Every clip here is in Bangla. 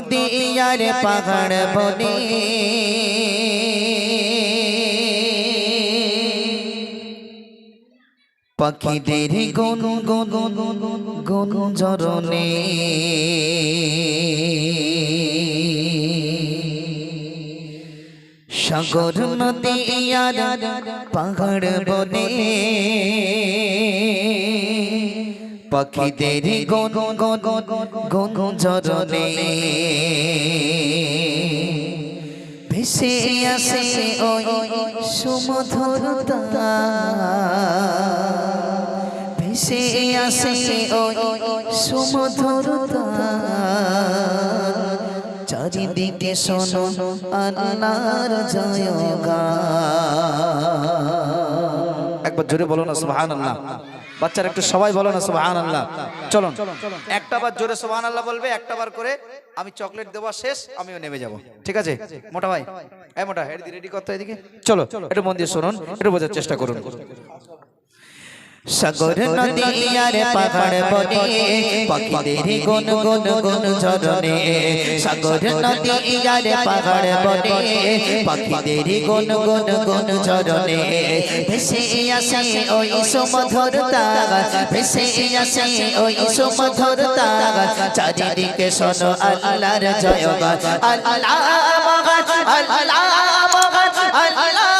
নদী আর পাহাড় বনে। পাখিদের গুন গুন গুন জরনে সাগর নদী আর পাহাড় বনে। পাখিদের গুন গুন গুন জরনে ভেসে আসে ওই সুমধুরতা ভেসে আসে ওই সুমধুরতা চারিদিকে শোনো আল্লাহর জয়গান। একবার জোরে বলো না সুবহান আল্লাহ বাচ্চারা একটু সবাই বলো না সুবহান আল্লাহ চলুন। একটা বার জোরে সুবহান আল্লাহ বলবে একটা বার করে আমি চকলেট দেওয়া শেষ আমিও নেমে যাব। ঠিক আছে? মোটা ভাই? হ্যাঁ মোটা হেড রেডি করতে এদিকে। চলো একটু মন দিয়ে শুনুন একটু বোঝার চেষ্টা করুন। সাগর নদী আর পাহাড় বনে পাখিদের গুন গুন গুন ঝরনে সাগর নদী আর পাহাড় বনে পাখিদের গুন গুন গুন ঝরনে ভেসে আসে ওই সুমধুর সুমধুরতা ভেসে আসে ওই সুমধুর সুমধুরতা চারিদিকে শোনো আল্লাহর জয়গান আল্লাহ আল্লাহ আল্লাহ আল্লাহ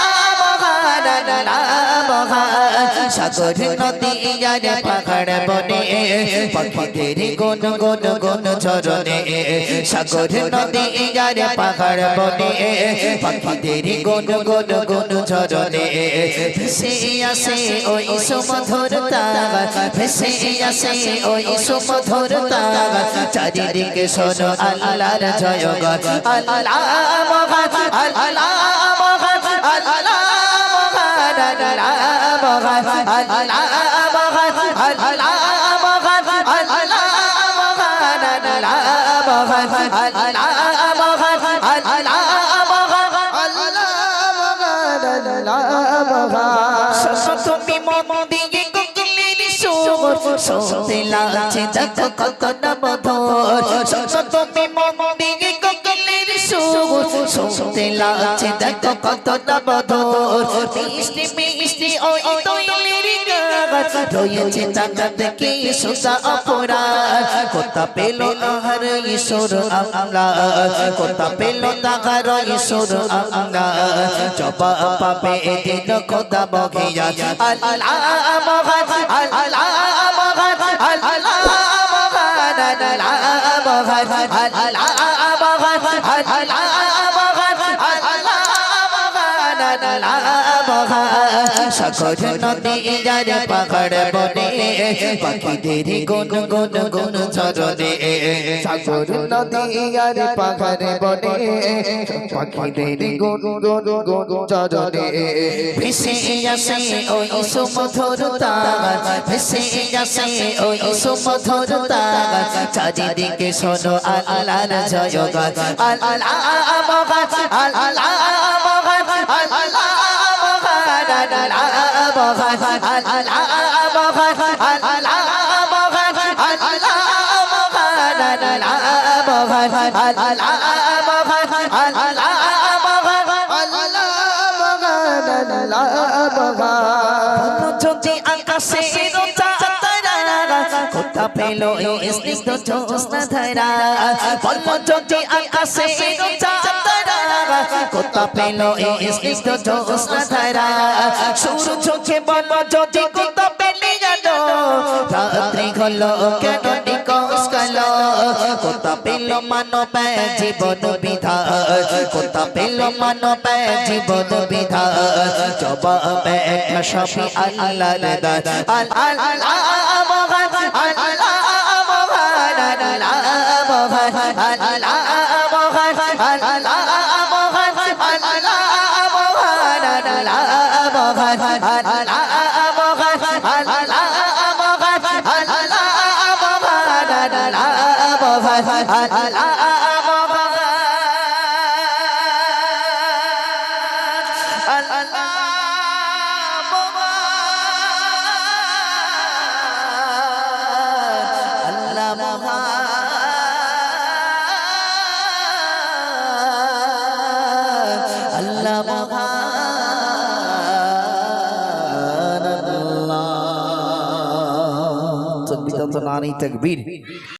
মহান আল্লাহ নদী পাহাড় বনে পাখিদের গুন গুন গুন সাগর নদী পাহাড় বনে পাখিদের গুন গুন গুন ঝরনে ভেসে আসে ওই সুমধুরতা ভেসে আসে ওই সুমধুরতা চারিদিকে শোনো আল্লাহর জয়গান আল্লাহ মহান তুমি মন দিয়ে কোকিলের সুর শুনতে লাগছে দেখো কত মধুর তুমি শুনতে লাগছে, দেখো কত না মিষ্টি মিষ্টি, ওই তৈলির গাছ। রয়েছে চাকা দেখে সুতা অপরাধ। কোথা পেল আহার ঈশ্বর আমলা কোথা পেল তাহার ঈশ্বর আমলা জবা পাবে এদিন খোদা বগিয়া আল্লাহ মহান আল্লাহ মহান আল্লাহ মহান আল্লাহ মহান আল্লাহ মহান, আল্লাহ আল্লাহ সাগর নদী যার পাহাড় বনে পাখিদের গুন গুন গুন ঝরনে সাগর নদী যার পাহাড় বনে পাখিদের গুন গুন গুন ঝরনে ভেসে আসে ওই সুমধুরতা ভেসে আসে ওই সুমধুরতা চারিদিকে শোনো আল্লাহর জয়গান আল্লাহ মহান, আল্লাহ কোথা পেল এই স্নিগ্ধ জ্যোৎস্না ধারা বলব যদি আকাশে কোথা পেল এই স্নিগ্ধ চোখে বলব যদি কোথা পেলে রাত্রি হলো কেন কোথা পেল মানব জীবন বিধা কোথা পেল মানব জীবন বিধা জবাব একটা সবই আল্লাহ আল্লাহ আল্লাহ আল্লাহ মহান আল্লাহ Allah মহান আল্লাহ মহান